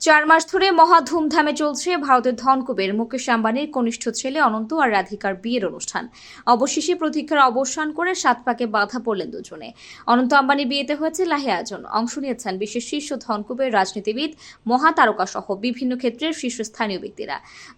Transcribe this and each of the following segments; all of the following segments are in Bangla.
চার মাস ধরে মহা ধুমধামে চলছে ভারতের ধনকুবের। মুকেশ আম্বানির কনিষ্ঠ ছেলে অনন্ত আর রাধিকার বিয়ের অনুষ্ঠান। অবশেষে প্রতীক্ষার অবসান করে সাত পাকে বাধা পড়লেন দুজনে। অনন্ত আম্বানি বিয়েতে হয়েছে লাহে আয়োজন। অংশ নিয়েছেন বিশ্বের শীর্ষ ধনকুবের রাজনীতিবিদ, মহাতারকা সহ বিভিন্ন ক্ষেত্রের শীর্ষস্থানীয় ব্যক্তিরা।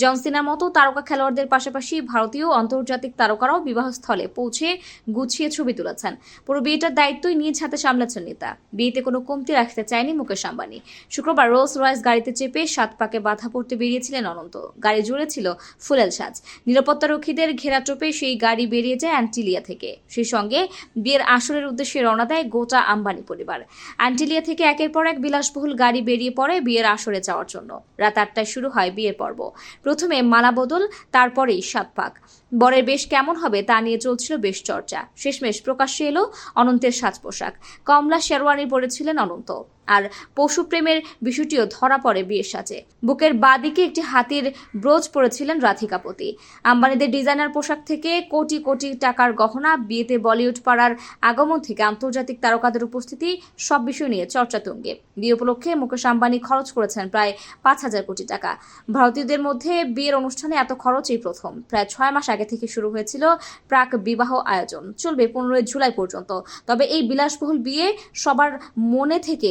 জনসিনার মতো তারকা খেলোয়াড়দের পাশাপাশি ভারতীয় আন্তর্জাতিক তারকারাও বিবাহস্থলে পৌঁছে গুছিয়ে ছবি তুলেছেন। পুরো বিয়েটার দায়িত্বই নিজ হাতে সামলাচ্ছেন নেতা। বিয়েতে কোনো কমতি রাখতে চায়নি মুকেশ আম্বানি। শুক্রবার রোলস রয়েস গাড়িতে চেপে সাত পাকে বাধা পড়তে বেরিয়েছিলেন অনন্ত। গাড়ি জুড়ে ছিল ফুলেল সাজ। নিরাপত্তারক্ষীদের ঘেরাটোপে সেই গাড়ি বেরিয়ে যায় অ্যান্টিলিয়া থেকে। সেই সঙ্গে বিয়ের আসরের উদ্দেশ্যে রওনা দেয় গোটা আম্বানি পরিবার। অ্যান্টিলিয়া থেকে একের পর এক বিলাসবহুল গাড়ি বেরিয়ে পড়ে বিয়ের আসরে যাওয়ার জন্য। রাত আটটায় শুরু হয় বিয়ের পর্ব। প্রথমে মালা বদল তারপরেই সাত পাক। বরের বেশ কেমন হবে তা নিয়ে চলছিল বেশ চর্চা। শেষমেশ প্রকাশ্যে এলো অনন্তের সাজ পোশাক। কমলা শেরওয়ানি পরেছিলেন অনন্ত। আর পশুপ্রেমের বিষয়টিও ধরা পড়ে বিয়ের সাজে। বুকের বাদিকে একটি হাতির ব্রোচ পরেছিলেন রাধিকাপতি আম্বানিদের ডিজাইনার পোশাক থেকে কোটি কোটি টাকার গহনা, বিয়েতে বলিউড পাড়ার আগমন থেকে আন্তর্জাতিক তারকাদের উপস্থিতি, সব বিষয় নিয়ে চর্চা তুঙ্গে। বিয়ে উপলক্ষে মুকেশ আম্বানি খরচ করেছেন প্রায় পাঁচ হাজার কোটি টাকা। ভারতীয়দের মধ্যে বিয়ের অনুষ্ঠানে এত খরচ এই প্রথম। প্রায় ছয় মাস আগে থেকে শুরু হয়েছিল প্রাক বিবাহ আয়োজন। চলবে পনেরোই জুলাই পর্যন্ত। তবে এই বিলাসবহুল বিয়ে সবার মনে থেকে